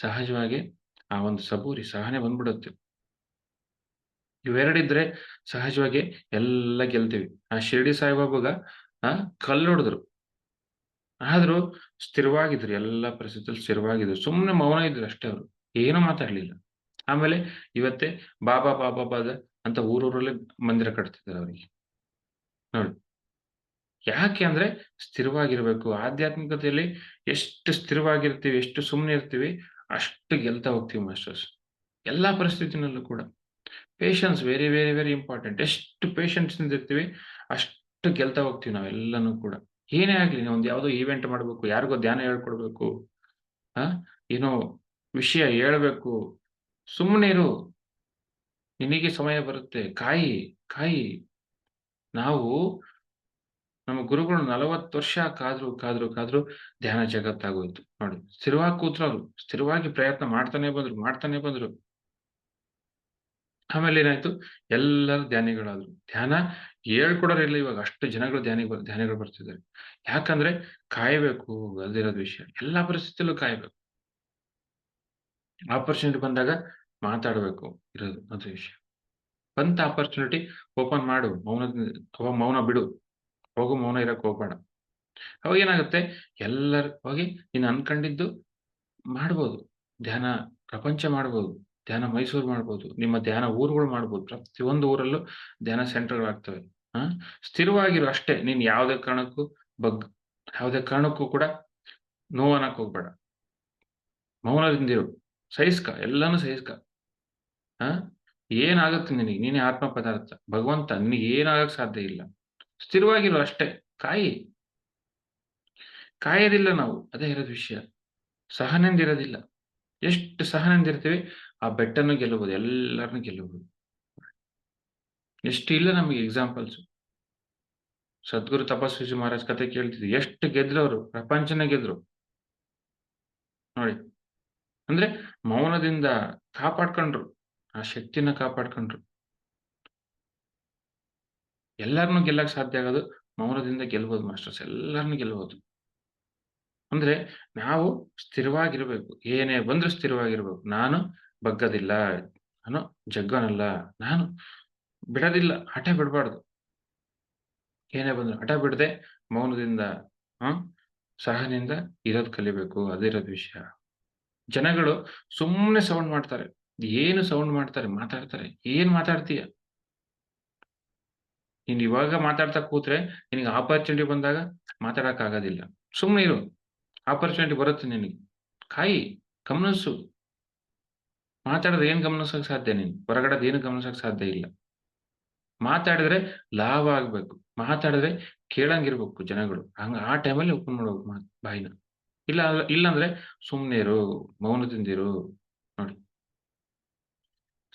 ಸಹಜವಾಗಿ ಆ ಒಂದು ಸಬೂರಿ ಸಹನೆ ಬಂದ್ಬಿಡುತ್ತೆ. ಇವೆರಡಿದ್ರೆ ಸಹಜವಾಗಿ ಎಲ್ಲ ಗೆಲ್ತೀವಿ. ಆ ಶಿರಡಿ ಸಾಯಿಬಾಬಾಗ ಆ ಕಲ್ಲೊಡೆದ್ರು. ಆದ್ರೂ ಸ್ಥಿರವಾಗಿದ್ರು. ಎಲ್ಲ ಪರಿಸ್ಥಿತಿಯಲ್ಲಿ ಸ್ಥಿರವಾಗಿದ್ರು. ಸುಮ್ಮನೆ ಮೌನ ಇದ್ರು ಅಷ್ಟೇ ಅವರು ಏನೂ ಮಾತಾಡ್ಲಿಲ್ಲ. ಆಮೇಲೆ ಇವತ್ತೇ ಬಾಬಾ ಬಾಬಾ ಬಾದ ಅಂತ ಊರೂರಲ್ಲೇ ಮಂದಿರ ಕಟ್ತಿದ್ದಾರೆ ಅವರಿಗೆ. ನೋಡಿ. ಯಾಕೆ ಅಂದ್ರೆ ಸ್ಥಿರವಾಗಿರ್ಬೇಕು. ಆಧ್ಯಾತ್ಮಿಕತೆಯಲ್ಲಿ ಎಷ್ಟು ಸ್ಥಿರವಾಗಿರ್ತೀವಿ, ಎಷ್ಟು ಸುಮ್ಮನೆ ಇರ್ತೀವಿ, ಅಷ್ಟು ಗೆಲ್ತಾ ಹೋಗ್ತೀವಿ ಮಾಸ್ಟರ್ಸ್. ಎಲ್ಲಾ ಪರಿಸ್ಥಿತಿನಲ್ಲೂ ಕೂಡ. Patience very, very, very important. ಎಷ್ಟು ಪೇಷನ್ಸ್ ಇರ್ತೀವಿ, ಅಷ್ಟು ಗೆಲ್ತಾ ಹೋಗ್ತೀವಿ ನಾವೆಲ್ಲನೂ ಕೂಡ. ಏನೇ ಆಗ್ಲಿ ಒಂದು ಯಾವುದೋ ಈವೆಂಟ್ ಮಾಡ್ಬೇಕು. ಯಾರಿಗೋ ಧ್ಯಾನ ಹೇಳ್ಕೊಡ್ಬೇಕು. ಆ ಏನೋ ವಿಷಯ ಹೇಳ್ಬೇಕು. ಸುಮ್ಮನೆ ಇರು. ನಿನಗೆ ಸಮಯ ಬರುತ್ತೆ. ಕಾಯಿ, ಕಾಯಿ. ನಾವು ನಮ್ಮ ಗುರುಗಳು 40 ವರ್ಷ ಕಾದ್ರು, ಕಾದ್ರು, ಕಾದ್ರು ಧ್ಯಾನ ಜಗತ್ತಾಗೋಯ್ತು. ನೋಡಿ. ಸ್ಥಿರವಾಗಿ ಕೂತ್ರು ಅವ್ರು. ಸ್ಥಿರವಾಗಿ ಪ್ರಯತ್ನ ಮಾಡ್ತಾನೆ ಬಂದ್ರು, ಮಾಡ್ತಾನೆ ಬಂದ್ರು. ಆಮೇಲೆ ಏನಾಯ್ತು? ಎಲ್ಲರೂ ಧ್ಯಾನಿಗಳಾದ್ರು. ಧ್ಯಾನ ಹೇಳ್ಕೊಡೋರಿಲ್ಲ ಇವಾಗ. ಅಷ್ಟು ಜನಗಳು ಧ್ಯಾನಿಗಳು ಧ್ಯಾನಿಗಳು ಬರ್ತಿದ್ದಾರೆ. ಯಾಕಂದ್ರೆ ಕಾಯಬೇಕು. ಅಲ್ದಿರೋದ್ ವಿಷಯ. ಎಲ್ಲಾ ಪರಿಸ್ಥಿತಿಯಲ್ಲೂ ಕಾಯಬೇಕು. ಆಪರ್ಚುನಿಟಿ ಬಂದಾಗ ಮಾತಾಡ್ಬೇಕು ಇರೋದು ಅದು ವಿಷಯ. ಬಂತ ಆಪರ್ಚುನಿಟಿ ಓಪನ್ ಮಾಡು. ಅಥವಾ ಮೌನ ಬಿಡು. ಹೋಗು ಮೌನ ಇರಕ್ ಹೋಗ್ಬೇಡ. ಅವಾಗ ಏನಾಗುತ್ತೆ? ಎಲ್ಲರ, ಹೋಗಿ ನೀನು ಅನ್ಕೊಂಡಿದ್ದು ಮಾಡ್ಬೋದು. ಧ್ಯಾನ ಪ್ರಪಂಚ ಮಾಡ್ಬೋದು. ಧ್ಯಾನ ಮೈಸೂರು ಮಾಡ್ಬೋದು. ನಿಮ್ಮ ಧ್ಯಾನ ಊರುಗಳು ಮಾಡ್ಬೋದು. ಪ್ರತಿಯೊಂದು ಊರಲ್ಲೂ ಧ್ಯಾನ ಸೆಂಟರ್‌ಗಳಾಗ್ತವೆ. ಹಾ ಸ್ಥಿರವಾಗಿರೋ ಅಷ್ಟೇ. ನೀನ್ ಯಾವುದೇ ಕಾರಣಕ್ಕೂ ಬಗ್, ಯಾವುದೇ ಕಾರಣಕ್ಕೂ ಕೂಡ ನೋವು ಅನ್ನಕ್ ಹೋಗ್ಬೇಡ. ಮೌನದಿಂದಿರು. ಸಹಿಸ್ಕ. ಎಲ್ಲಾನು ಸಹಿಸ್ಕ. ಆ ಏನಾಗುತ್ತೆ ನಿನಗೆ? ನೀನೇ ಆತ್ಮ ಪದಾರ್ಥ. ಭಗವಂತ, ನಿನಗೆ ಏನಾಗಕ್ ಸಾಧ್ಯ ಇಲ್ಲ. ಸ್ಥಿರವಾಗಿರು ಅಷ್ಟೇ. ಕಾಯಿ. ಕಾಯೋದಿಲ್ಲ ನಾವು. ಅದೇ ಇರೋದು ವಿಷಯ. ಸಹನೆಂದಿರೋದಿಲ್ಲ ಎಷ್ಟು ಸಹನೆಂದಿರ್ತೀವಿ, ಆ ಬೆಟ್ಟನ್ನು ಗೆಲ್ಲಬಹುದು. ಎಲ್ಲರನ್ನು ಗೆಲ್ಲಬಹುದು. ಎಷ್ಟು ಇಲ್ಲ ನಮಗೆ ಎಕ್ಸಾಂಪಲ್ಸ್. ಸದ್ಗುರು ತಪಸ್ವಿ ಮಹಾರಾಜ್ ಕತೆ ಕೇಳ್ತಿದ್ರು ಎಷ್ಟು ಗೆದ್ರು ಅವರು ಪ್ರಪಂಚನ ಗೆದ್ರು ನೋಡಿ ಅಂದ್ರೆ ಮೌನದಿಂದ ಕಾಪಾಡ್ಕೊಂಡ್ರು ಆ ಶಕ್ತಿನ ಕಾಪಾಡ್ಕೊಂಡ್ರು ಎಲ್ಲಾರನ್ನು ಗೆಲ್ಲಕ್ ಸಾಧ್ಯ ಆಗೋದು ಮೌನದಿಂದ ಗೆಲ್ಬೋದು ಮಾಸ್ಟರ್ಸ್ ಎಲ್ಲರನ್ನು ಗೆಲ್ಬೋದು. ಅಂದ್ರೆ ನಾವು ಸ್ಥಿರವಾಗಿರ್ಬೇಕು, ಏನೇ ಬಂದ್ರು ಸ್ಥಿರವಾಗಿರ್ಬೇಕು. ನಾನು ಬಗ್ಗದಿಲ್ಲ, ನಾನು ಜಗ್ಗನಲ್ಲ, ನಾನು ಬಿಡೋದಿಲ್ಲ, ಹಠ ಬಿಡಬಾರ್ದು. ಏನೇ ಬಂದ್ರು ಹಠ ಬಿಡದೆ ಮೌನದಿಂದ ಹ್ಮ್ ಸಹನಿಂದ ಇರೋದ್ ಕಲಿಬೇಕು ಅದಿರೋದ್ ವಿಷಯ. ಜನಗಳು ಸುಮ್ಮನೆ ಸೌಂಡ್ ಮಾಡ್ತಾರೆ. ಏನು ಸೌಂಡ್ ಮಾಡ್ತಾರೆ, ಮಾತಾಡ್ತಾರೆ, ಏನ್ ಮಾತಾಡ್ತೀಯ? ನೀನ್ ಇವಾಗ ಮಾತಾಡ್ತಾ ಕೂತ್ರೆ ನಿನಗೆ ಆಪರ್ಚುನಿಟಿ ಬಂದಾಗ ಮಾತಾಡಕ್ ಆಗೋದಿಲ್ಲ. ಸುಮ್ಮನೆ ಇರು. ಆಪರ್ಚುನಿಟಿ ಬರುತ್ತೆ ನಿನಗೆ. ಕಾಯಿ, ಗಮನಿಸು. ಮಾತಾಡಿದ್ರೆ ಏನ್ ಗಮನಿಸಕ್ ಸಾಧ್ಯ ನೀನು? ಹೊರಗಡೆ ಏನು ಗಮನಿಸಕ್ ಸಾಧ್ಯ ಇಲ್ಲ. ಮಾತಾಡಿದ್ರೆ ಲಾಭ ಆಗ್ಬೇಕು. ಮಾತಾಡಿದ್ರೆ ಕೇಳಂಗಿರ್ಬೇಕು ಜನಗಳು. ಹಂಗ ಆ ಟೈಮಲ್ಲಿ ಓಪನ್ ಮಾಡ್ಬೇಕು ಬಾಯಿನ. ಇಲ್ಲ ಇಲ್ಲಾಂದ್ರೆ ಸುಮ್ಮನೆ ಇರು ಮೌನದಿಂದಿರು ನೋಡಿ.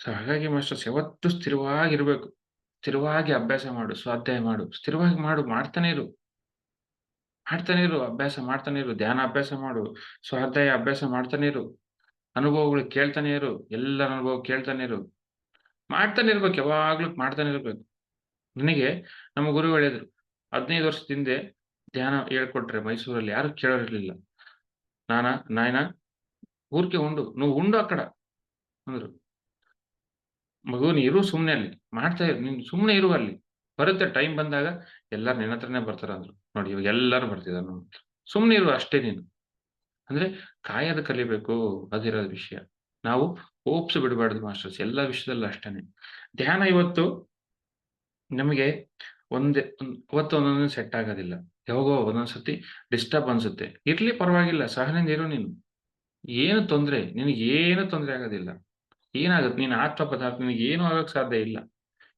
ಸೊ ಹಾಗಾಗಿ ಮಾಸ್ಟರ್ಸ್, ಯಾವತ್ತು ಸ್ಥಿರವಾಗಿರ್ಬೇಕು. ಸ್ಥಿರವಾಗಿ ಅಭ್ಯಾಸ ಮಾಡು, ಸ್ವಾಧ್ಯಾಯ ಮಾಡು, ಸ್ಥಿರವಾಗಿ ಮಾಡು, ಮಾಡ್ತಾನೆ ಇರು. ಮಾಡ್ತಾನೆ ಇರು, ಅಭ್ಯಾಸ ಮಾಡ್ತಾನೆ ಇರು, ಧ್ಯಾನ ಅಭ್ಯಾಸ ಮಾಡು, ಸ್ವಾಧ್ಯಾಯ ಅಭ್ಯಾಸ ಮಾಡ್ತಾನೆ ಇರು. ಅನುಭವಗಳು ಕೇಳ್ತಾನೆ ಇರು ಎಲ್ಲರ ಅನುಭವ ಕೇಳ್ತಾನೆ ಇರು. ಮಾಡ್ತಾನೆ ಇರ್ಬೇಕು, ಯಾವಾಗ್ಲೂ ಮಾಡ್ತಾನೆ ಇರ್ಬೇಕು. ನನಗೆ ನಮ್ಮ ಗುರು ಹೇಳಿದ್ರು, ಹದಿನೈದು ವರ್ಷದ ಹಿಂದೆ ಧ್ಯಾನ ಹೇಳ್ಕೊಟ್ರೆ ಮೈಸೂರಲ್ಲಿ ಯಾರು ಕೇಳೋರಿರ್ಲಿಲ್ಲ. ನಾನಾ, ನಾಯನ ಊರ್ಕೆ ಉಂಡು ನೀವು ಉಂಡು ಅಕ್ಕಡ ಅಂದ್ರು. ಮಗು ನೀರು ಸುಮ್ನೆ ಅಲ್ಲಿ. ಮಾಡ್ತಾ ಇರು, ನೀನು ಸುಮ್ಮನೆ ಇರು ಅಲ್ಲಿ. ಬರುತ್ತೆ ಟೈಮ್ ಬಂದಾಗ ಎಲ್ಲಾರು ನಿನ್ನ ಹತ್ರನೇ ಬರ್ತಾರ ಅಂದ್ರು. ನೋಡಿ, ಇವಾಗ ಎಲ್ಲಾರು ಬರ್ತಿದಾರ ನಮ್ಮ ಸುಮ್ನೆ ಇರು ಅಷ್ಟೇ ನೀನು. ಅಂದ್ರೆ ಕಾಯದ ಕಲಿಬೇಕು ಅದಿರೋ ವಿಷಯ. ನಾವು ಹೋಪ್ಸ್ ಬಿಡಬಾರ್ದು, ಮಾಸ್ಟರ್ಸ್. ಎಲ್ಲಾ ವಿಷಯದಲ್ಲೂ ಅಷ್ಟೇನೆ ಧ್ಯಾನ ಇವತ್ತು ನಮಗೆ ಒಂದೇ ಅವತ್ತು ಒಂದೊಂದು ಸೆಟ್ ಆಗೋದಿಲ್ಲ. ಯಾವಾಗೋ ಒಂದೊಂದ್ಸತಿ ಡಿಸ್ಟರ್ಬ್ ಅನ್ಸುತ್ತೆ. ಇರ್ಲಿ ಪರವಾಗಿಲ್ಲ, ಸಹನೆಯಿಂದ ಇರು ನೀನು. ಏನು ತೊಂದ್ರೆ? ನಿನಗೆ ಏನು ತೊಂದ್ರೆ ಆಗೋದಿಲ್ಲ. ಏನಾಗುತ್ತೆ? ನೀನು ಆತ್ಮ ಪದಾರ್ಥ, ನಿನಗೆ ಏನೂ ಆಗೋಕೆ ಸಾಧ್ಯ ಇಲ್ಲ.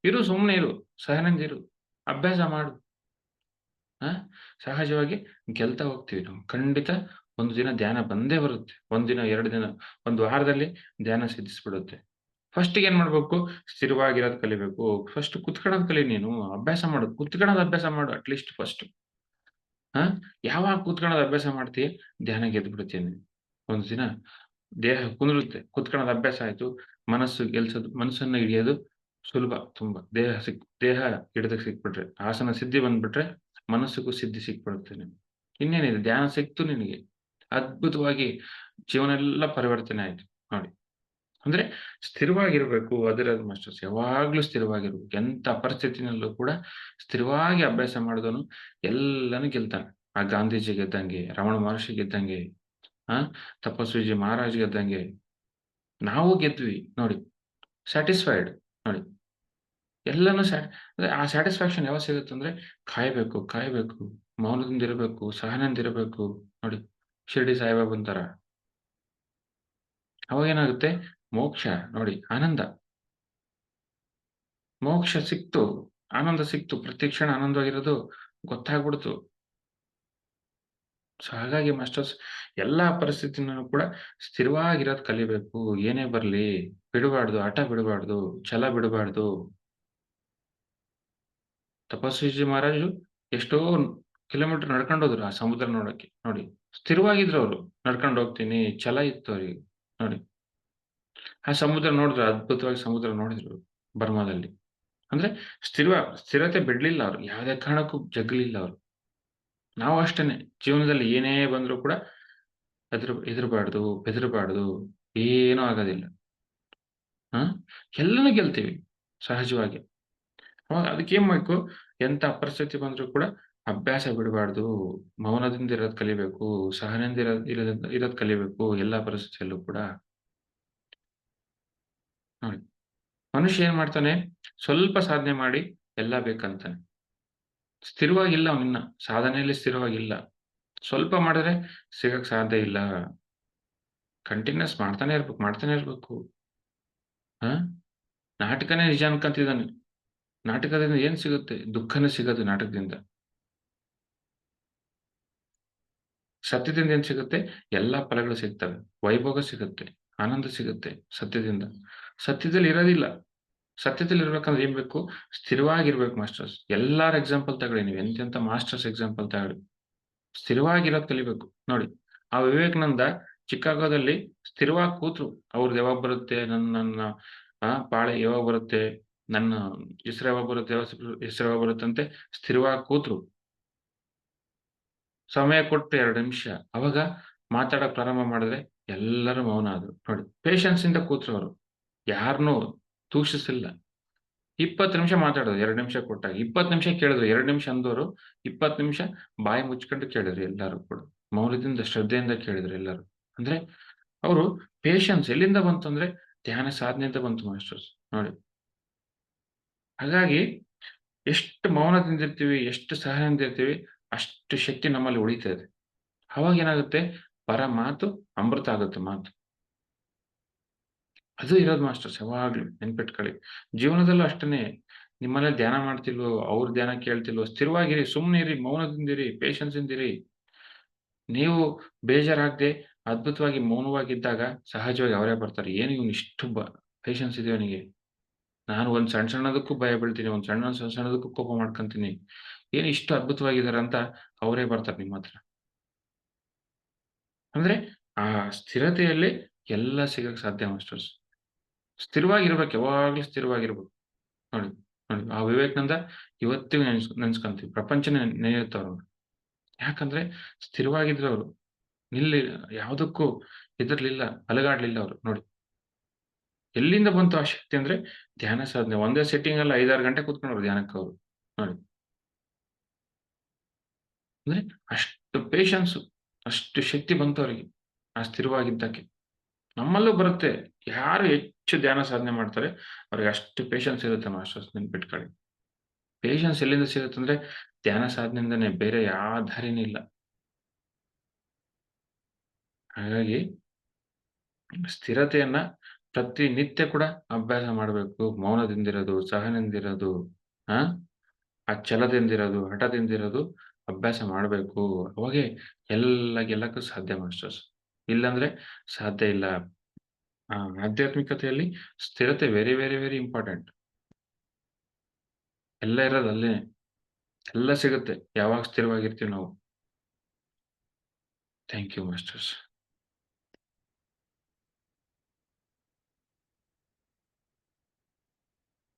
ಇರು ಸುಮ್ಮನೆ ಇರು ಸಹನಂದಿರು ಅಭ್ಯಾಸ ಮಾಡು. ಹ ಸಹಜವಾಗಿ ಗೆಲ್ತಾ ಹೋಗ್ತೀವಿ ನಾವು. ಖಂಡಿತ ಒಂದು ದಿನ ಧ್ಯಾನ ಬಂದೇ ಬರುತ್ತೆ. ಒಂದಿನ ದಿನ, ಎರಡು ದಿನ, ಒಂದು ವಾರದಲ್ಲಿ ಧ್ಯಾನ ಸಿದ್ಧಿಸ್ಬಿಡುತ್ತೆ. ಫಸ್ಟ್ ಏನ್ ಮಾಡ್ಬೇಕು? ಸ್ಥಿರವಾಗಿರೋದು ಕಲಿಬೇಕು. ಫಸ್ಟ್ ಕುತ್ಕೊಳ್ಳೋದ್ ಕಲಿ ನೀನು. ಅಭ್ಯಾಸ ಮಾಡು. ಕುತ್ಕೊಳ್ಳೋದ್ ಅಭ್ಯಾಸ ಮಾಡು ಅಟ್ಲೀಸ್ಟ್ ಫಸ್ಟ್ ಹ ಯಾವಾಗ ಕುತ್ಕೊಳ್ಳೋದು ಅಭ್ಯಾಸ ಮಾಡ್ತೀಯ? ಧ್ಯಾನ ಗೆದ್ದು ಒಂದ್ ಒಂದು ದಿನ ದೇಹ ಕುಂದಿರುತ್ತೆ ಕುತ್ಕೊಳ್ಳೋದು ಅಭ್ಯಾಸ ಆಯ್ತು, ಮನಸ್ಸು ಗೆಲ್ಸೋದು ಮನಸ್ಸನ್ನ ಹಿಡಿಯೋದು ಸುಲಭ ತುಂಬಾ. ದೇಹ ಸಿಕ್, ದೇಹ ಹಿಡಿದಕ್ಕೆ ಸಿಕ್ಬಿಟ್ರೆ, ಆಸನ ಸಿದ್ಧಿ ಬಂದ್ಬಿಟ್ರೆ ಮನಸ್ಸಿಗೂ ಸಿದ್ಧಿ ಸಿಕ್ಬಿಡುತ್ತೆ ನಿಮ್ಗೆ. ಇನ್ನೇನಿದೆ? ಧ್ಯಾನ ಸಿಕ್ತು ನಿನಗೆ. ಅದ್ಭುತವಾಗಿ ಜೀವನ ಎಲ್ಲ ಪರಿವರ್ತನೆ ಆಯ್ತು. ನೋಡಿ. ಅಂದ್ರೆ ಸ್ಥಿರವಾಗಿರ್ಬೇಕು ಅದರದ್ದು ಮಾಸ್ಟರ್ಸ್ ಯಾವಾಗ್ಲೂ ಸ್ಥಿರವಾಗಿರ್ಬೇಕು. ಎಂತ ಪರಿಸ್ಥಿತಿನಲ್ಲೂ ಕೂಡ ಸ್ಥಿರವಾಗಿ ಅಭ್ಯಾಸ ಮಾಡಿದವನು ಎಲ್ಲಾನು ಗೆಲ್ತಾನೆ. ಆ ಗಾಂಧೀಜಿ ಗೆದ್ದಂಗೆ, ರಮಣ ಮಹರ್ಷಿ ಗೆದ್ದಂಗೆ ತಪಸ್ವಿಜಿ ಮಹಾರಾಜ್ ಗೆದ್ದಂಗೆ. ನಾವು ಗೆದ್ವಿ, ನೋಡಿ. ಸ್ಯಾಟಿಸ್ಫೈಡ್ ನೋಡಿ. ಎಲ್ಲಾನು ಸ್ಯಾ ಆ ಸ್ಯಾಟಿಸ್ಫ್ಯಾಕ್ಷನ್ ಯಾವಾಗ ಸಿಗುತ್ತಂದ್ರೆ ಕಾಯ್ಬೇಕು ಕಾಯ್ಬೇಕು. ಮೌನದಿಂದ ಇರಬೇಕು, ಸಹನದಿಂದ ಇರಬೇಕು, ನೋಡಿ. ಶಿರ್ಡಿ ಸಾಹೇಬ ಅಂತಾರ ಅವಾಗೇನಾಗುತ್ತೆ ಮೋಕ್ಷ, ನೋಡಿ, ಆನಂದ. ಮೋಕ್ಷ ಸಿಕ್ತು, ಆನಂದ ಸಿಕ್ತು. ಪ್ರತಿ ಕ್ಷಣ ಆನಂದವಾಗಿರೋದು ಗೊತ್ತಾಗ್ಬಿಡ್ತು. ಸೊ ಹಾಗಾಗಿ ಮಾಸ್ಟರ್ಸ್ ಎಲ್ಲಾ ಪರಿಸ್ಥಿತಿನೂ ಕೂಡ ಸ್ಥಿರವಾಗಿರೋದು ಕಲಿಬೇಕು. ಏನೇ ಬರ್ಲಿ, ಬಿಡಬಾರ್ದು, ಹಠ ಬಿಡಬಾರ್ದು, ಛಲ ಬಿಡಬಾರ್ದು. ತಪಸ್ವಿಜಿ ಮಹಾರಾಜು ಎಷ್ಟೋ ಕಿಲೋಮೀಟರ್ ನಡ್ಕೊಂಡೋದ್ರು ಆ ಸಮುದ್ರ ನೋಡಕ್ಕೆ ನೋಡಿ, ಸ್ಥಿರವಾಗಿದ್ರು ಅವರು. ನಡ್ಕೊಂಡು ಹೋಗ್ತೀನಿ, ಛಲ ಇತ್ತು ಅವ್ರಿಗೆ. ನೋಡಿ. ಆ ಸಮುದ್ರ ನೋಡಿದ್ರು, ಅದ್ಭುತವಾಗಿ ಸಮುದ್ರ ನೋಡಿದ್ರು ಬರ್ಮಾದಲ್ಲಿ. ಅಂದ್ರೆ ಸ್ಥಿರ ಸ್ಥಿರತೆ ಬಿಡ್ಲಿಲ್ಲ ಅವ್ರು. ಯಾವುದೇ ಕಾರಣಕ್ಕೂ ಜಗ್ಲಿಲ್ಲ ಅವ್ರು. ನಾವು ಅಷ್ಟೇನೆ. ಜೀವನದಲ್ಲಿ ಏನೇ ಬಂದರೂ ಕೂಡ ಎದುರು ಹೆದರಬಾರ್ದು ಬೆದರಬಾರ್ದು ಏನೂ ಆಗೋದಿಲ್ಲ. ಹ? ಎಲ್ಲನೂ ಗೆಲ್ತೀವಿ, ಸಹಜವಾಗಿ. ಅವಾಗ ಅದಕ್ಕೆ ಏನ್ ಬೇಕು ಎಂತ ಪರಿಸ್ಥಿತಿ ಬಂದ್ರು ಕೂಡ ಅಭ್ಯಾಸ ಬಿಡಬಾರ್ದು. ಮೌನದಿಂದ ಇರೋದ್ ಕಲಿಬೇಕು ಸಹನದಿಂದ ಇರೋದ್ ಇರೋದ್ ಕಲಿಬೇಕು, ಎಲ್ಲಾ ಪರಿಸ್ಥಿತಿಯಲ್ಲೂ ಕೂಡ. ನೋಡಿ. ಮನುಷ್ಯ ಏನ್ ಮಾಡ್ತಾನೆ? ಸ್ವಲ್ಪ ಸಾಧನೆ ಮಾಡಿ ಎಲ್ಲ ಬೇಕಂತಾನೆ. ಸ್ಥಿರವಾಗಿಲ್ಲ ಅವನಿನ್ನ ಸಾಧನೆಯಲ್ಲಿ ಸ್ಥಿರವಾಗಿಲ್ಲ. ಸ್ವಲ್ಪ ಮಾಡಿದ್ರೆ ಸಿಗಕ್ ಸಾಧ್ಯ ಇಲ್ಲ. ಕಂಟಿನ್ಯೂಸ್ ಮಾಡ್ತಾನೆ ಇರ್ಬೇಕು ಮಾಡ್ತಾನೆ ಇರ್ಬೇಕು. ಹ? ನಾಟಕನೇ ನಿಜ ಅನ್ಕಂತಿದ್ದಾನೆ. ನಾಟಕದಿಂದ ಏನ್ ಸಿಗುತ್ತೆ? ದುಃಖನೇ ಸಿಗದು ನಾಟಕದಿಂದ. ಸತ್ಯದಿಂದ ಏನ್ ಸಿಗುತ್ತೆ? ಎಲ್ಲಾ ಫಲಗಳು ಸಿಗ್ತವೆ. ವೈಭೋಗ ಸಿಗುತ್ತೆ. ಆನಂದ ಸಿಗುತ್ತೆ ಸತ್ಯದಿಂದ. ಸತ್ಯದಲ್ಲಿ ಇರೋದಿಲ್ಲ. ಸತ್ಯದಲ್ಲಿ ಇರ್ಬೇಕಂದ್ರೆ ಏನ್ ಬೇಕು? ಸ್ಥಿರವಾಗಿರ್ಬೇಕು ಮಾಸ್ಟರ್ಸ್. ಎಲ್ಲಾರ ಎಕ್ಸಾಂಪಲ್ ತಗೊಳ್ಳಿ ನೀವು ಎಂತೆಂತ ಮಾಸ್ಟರ್ಸ್ ಎಕ್ಸಾಂಪಲ್ ತಗೊಳ್ಳಿ. ಸ್ಥಿರವಾಗಿರೋದ್ ಕಲಿಬೇಕು. ನೋಡಿ, ಆ ವಿವೇಕಾನಂದ ಚಿಕಾಗೋದಲ್ಲಿ ಸ್ಥಿರವಾಗಿ ಕೂತ್ರು. ಅವ್ರದ್ದು ಯಾವಾಗ ಬರುತ್ತೆ ನನ್ನ ನನ್ನ ಪಾಳೆ ಯಾವಾಗ ಬರುತ್ತೆ? ನನ್ನ ಹೆಸರು ಯಾವಾಗ ಬರುತ್ತೆ? ಹೆಸರು ಯಾವಾಗ ಬರುತ್ತೆ ಅಂತ ಸ್ಥಿರವಾಗಿ ಕೂತ್ರು. ಸಮಯ ಕೊಟ್ಟು ಎರಡು ನಿಮಿಷ. ಅವಾಗ ಮಾತಾಡಕ್ ಪ್ರಾರಂಭ ಮಾಡಿದ್ರೆ ಎಲ್ಲರೂ ಮೌನ ಆದ್ರು. ನೋಡಿ ಪೇಷನ್ಸ್ ಇಂದ ಕೂತ್ರು ಅವರು. ಯಾರನ್ನೂ ದೂಷಿಸಿಲ್ಲ. 20 ನಿಮಿಷ ಮಾತಾಡೋದು ಎರಡು ನಿಮಿಷ ಕೊಟ್ಟಾಗ. 20 ನಿಮಿಷ ಕೇಳಿದ್ರು. ಎರಡು ನಿಮಿಷ ಅಂದವರು 20 ನಿಮಿಷ ಬಾಯಿ ಮುಚ್ಕೊಂಡು ಕೇಳಿದ್ರು ಎಲ್ಲಾರು ಕೂಡ. ಮೌಲ್ಯದಿಂದ ಶ್ರದ್ಧೆಯಿಂದ ಕೇಳಿದ್ರು ಎಲ್ಲರೂ. ಅಂದ್ರೆ ಅವರು ಪೇಷನ್ಸ್ ಎಲ್ಲಿಂದ ಬಂತು ಅಂದ್ರೆ ಧ್ಯಾನ ಸಾಧನೆಯಿಂದ ಬಂತು ಮಾಸ್ಟರ್ಸ್ ನೋಡಿ. ಹಾಗಾಗಿ ಎಷ್ಟು ಮೌನದಿಂದ ಇರ್ತೀವಿ, ಎಷ್ಟು ಸಹನೆಯಿಂದ ಇರ್ತೀವಿ, ಅಷ್ಟು ಶಕ್ತಿ ನಮ್ಮಲ್ಲಿ ಉಳಿತದೆ. ಅವಾಗ ಏನಾಗುತ್ತೆ ಪರ ಮಾತು ಅಮೃತ ಆಗುತ್ತೆ ಮಾತು. ಅದು ಇರೋದು ಮಾಸ್ಟರ್ಸ್ ಯಾವಾಗ್ಲೂ ನೆನ್ಪಿಟ್ಕೊಳ್ಳಿ. ಜೀವನದಲ್ಲೂ ಅಷ್ಟೇ ನಿಮ್ಮಲ್ಲೇ ಧ್ಯಾನ ಮಾಡ್ತಿಲ್ವೋ, ಅವ್ರ ಧ್ಯಾನ ಕೇಳ್ತಿಲ್ವೋ ಸ್ಥಿರವಾಗಿರಿ, ಸುಮ್ನೆ ಇರಿ, ಮೌನದಿಂದಿರಿ, ಪೇಷನ್ಸ್ ಇಂದಿರಿ. ನೀವು ಬೇಜಾರಾಗದೆ ಅದ್ಭುತವಾಗಿ ಮೌನವಾಗಿದ್ದಾಗ ಸಹಜವಾಗಿ ಅವರೇ ಬರ್ತಾರೆ. ಏನು ಇವ್ನು ಇಷ್ಟು ಬ ಪೇಷನ್ಸ್ ಇದೆ ಅವನಿಗೆ ನಾನು ಒಂದ್ ಸಣ್ಣ ಸಣ್ಣದಕ್ಕೂ ಭಯ ಬೀಳ್ತೀನಿ. ಒಂದ್ ಸಣ್ಣ ಸಣ್ಣ ಸಣ್ಣದಕ್ಕೂ ಕೋಪ ಮಾಡ್ಕೊಂತೀನಿ. ಏನು ಇಷ್ಟು ಅದ್ಭುತವಾಗಿದ್ದಾರೆ ಅಂತ ಅವರೇ ಬರ್ತಾರೆ ನಿಮ್ಮ ಹತ್ರ. ಅಂದ್ರೆ ಆ ಸ್ಥಿರತೆಯಲ್ಲಿ ಎಲ್ಲ ಸಿಗಕ್ ಸಾಧ್ಯ ಮಾಸ್ಟರ್ಸ್. ಸ್ಥಿರವಾಗಿರ್ಬೇಕು ಯಾವಾಗ್ಲೂ ಸ್ಥಿರವಾಗಿರ್ಬೇಕು. ನೋಡಿ, ನೋಡಿ ಆ ವಿವೇಕಾನಂದ ಇವತ್ತಿಗೂ ನೆನ್ಸ್ ನೆನ್ಸ್ಕೊಂತೀವಿ. ಪ್ರಪಂಚನೇ ನೆನೆಯುತ್ತವ್ರು. ಯಾಕಂದ್ರೆ ಸ್ಥಿರವಾಗಿದ್ರು ಅವರು. ನಿಲ್ಲಿ ಯಾವುದಕ್ಕೂ ಹೆದರ್ಲಿಲ್ಲ, ಅಲಗಾಡ್ಲಿಲ್ಲ ಅವರು ನೋಡಿ. ಎಲ್ಲಿಂದ ಬಂತು ಆ ಶಕ್ತಿ ಅಂದ್ರೆ ಧ್ಯಾನ ಸಾಧನೆ. ಒಂದೇ ಸೆಟ್ಟಿಂಗ್ ಅಲ್ಲಿ 5, 6 ಗಂಟೆ ಕೂತ್ಕೊಂಡವ್ರು ಧ್ಯಾನಕ್ಕೆ ಅವರು. ನೋಡಿ. ಅಂದ್ರೆ ಅಷ್ಟು ಪೇಷನ್ಸ್, ಅಷ್ಟು ಶಕ್ತಿ ಬಂತು ಅವರಿಗೆ. ಆ ಸ್ಥಿರವಾಗಿದ್ದಕ್ಕೆ. ನಮ್ಮಲ್ಲೂ ಬರುತ್ತೆ. ಯಾರು ಧ್ಯಾನ ಸಾಧನೆ ಮಾಡ್ತಾರೆ ಅವ್ರಿಗೆ ಅಷ್ಟು ಪೇಷನ್ಸ್ ಇರುತ್ತೆ ಮಾಸ್ಟರ್ಸ್ ನೆನ್ಪಿಟ್ಕೊಳ್ಳಿ. ಪೇಷನ್ಸ್ ಎಲ್ಲಿಂದ ಸಿಗುತ್ತೆ ಅಂದ್ರೆ ಧ್ಯಾನ ಸಾಧನೆಯಿಂದಾನೆ ಬೇರೆ ಯಾವ ದಾರಿನೂ ಇಲ್ಲ. ಹಾಗಾಗಿ ಸ್ಥಿರತೆಯನ್ನ ಪ್ರತಿನಿತ್ಯ ಕೂಡ ಅಭ್ಯಾಸ ಮಾಡ್ಬೇಕು. ಮೌನದಿಂದಿರೋದು, ಸಹನದಿಂದಿರೋದು ಆ ಆ ಛಲದಿಂದಿರೋದು, ಹಠದಿಂದಿರೋದು ಅಭ್ಯಾಸ ಮಾಡ್ಬೇಕು. ಅವಾಗೆ ಎಲ್ಲ ಗೆಲ್ಲಕ್ಕೂ ಸಾಧ್ಯ ಮಾಸ್ಟರ್ಸ್. ಇಲ್ಲಾಂದ್ರೆ ಸಾಧ್ಯ ಇಲ್ಲ. ಆಧ್ಯಾತ್ಮಿಕತೆಯಲ್ಲಿ ಸ್ಥಿರತೆ ವೆರಿ, ವೆರಿ, ವೆರಿ ಇಂಪಾರ್ಟೆಂಟ್. ಎಲ್ಲ ಇರೋದು ಅಲ್ಲೇ ಎಲ್ಲ ಸಿಗುತ್ತೆ ಯಾವಾಗ ಸ್ಥಿರವಾಗಿರ್ತೀವಿ ನಾವು. Thank you masters.